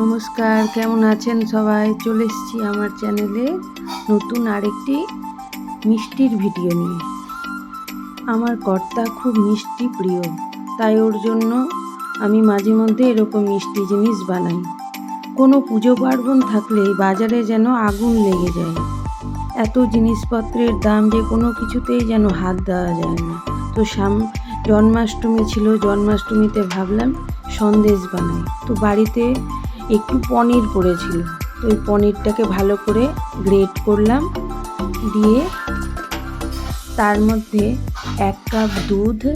নমস্কার, কেমন আছেন সবাই? চলে এসেছি আমার চ্যানেলে নতুন আরেকটি মিষ্টির ভিডিও নিয়ে। আমার কর্তা খুব মিষ্টি প্রিয়, তাই ওর জন্য আমি মাঝে মধ্যে এরকম মিষ্টি জিনিস বানাই। কোনো পুজো পার্বণ থাকলে বাজারে যেন আগুন লেগে যায়। এত জিনিসপত্রের দাম যে কোনো কিছুতেই যেন হাত দেওয়া যায় না। তো সাম, জন্মাষ্টমী ছিল, জন্মাষ্টমীতে ভাবলাম সন্দেশ বানাই। তো বাড়িতে একটু পনির পড়েছিল তো ওই পনিরটাকে ভালো করে গ্রেট করলাম। দিয়ে তার মধ্যে এক কাপ দুধ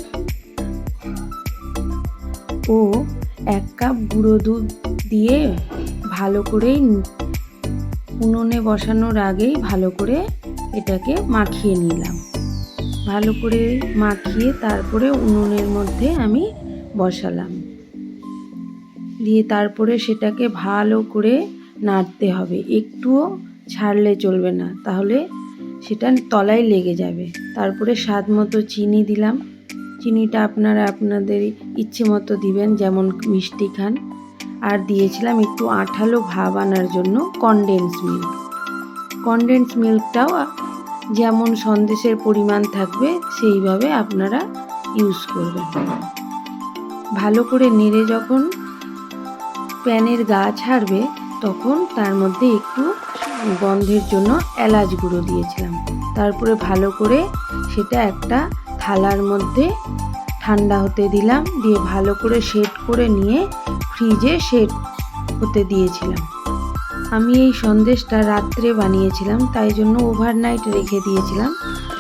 ও এক কাপ গুঁড়ো দুধ দিয়ে ভালো করেই উনুনে বসানোর আগেই ভালো করে এটাকে মাখিয়ে নিলাম। ভালো করে মাখিয়ে তারপরে উনুনের মধ্যে আমি বসালাম। দিয়ে তারপরে সেটাকে ভালো করে নাড়তে হবে। একটুও ছাড়লে চলবে না, তাহলে সেটা তলায় লেগে যাবে। তারপরে স্বাদ মতো চিনি দিলাম। চিনিটা আপনারা আপনাদের ইচ্ছে মতো দিবেন, যেমন মিষ্টি খান। আর দিয়েছিলাম একটু আঠালো ভাব আনার জন্য কনডেন্স মিল্ক কনডেন্স মিল্কটাও যেমন সন্দেশের পরিমাণ থাকবে, সেইভাবে আপনারা ইউজ করবেন। ভালো করে নেড়ে যখন প্যানের গা ছাড়বে, তখন তার মধ্যে একটু গন্ধের জন্য এলাচ গুঁড়ো দিয়েছিলাম। তারপরে ভালো করে সেটা একটা থালার মধ্যে ঠান্ডা হতে দিলাম, দিয়ে ভালো করে সেট করে নিয়ে ফ্রিজে সেট হতে দিয়েছিলাম। আমি এই সন্দেশটা রাত্রে বানিয়েছিলাম, তাই জন্য ওভারনাইট রেখে দিয়েছিলাম।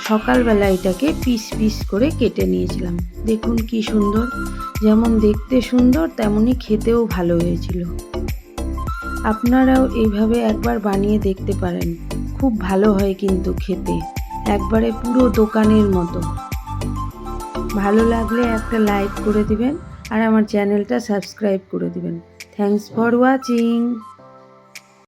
সকালবেলা এটাকে পিস পিস করে কেটে নিয়েছিলাম। দেখুন কি সুন্দর, যেমন দেখতে সুন্দর, তেমনই খেতেও ভালো হয়েছিল। আপনারাও এইভাবে একবার বানিয়ে দেখতে পারেন। খুব ভালো হয় কিন্তু খেতে, একবারে পুরো দোকানের মতো। ভালো লাগলে একটা লাইক করে দিবেন, আর আমার চ্যানেলটা সাবস্ক্রাইব করে দিবেন। Thanks for watching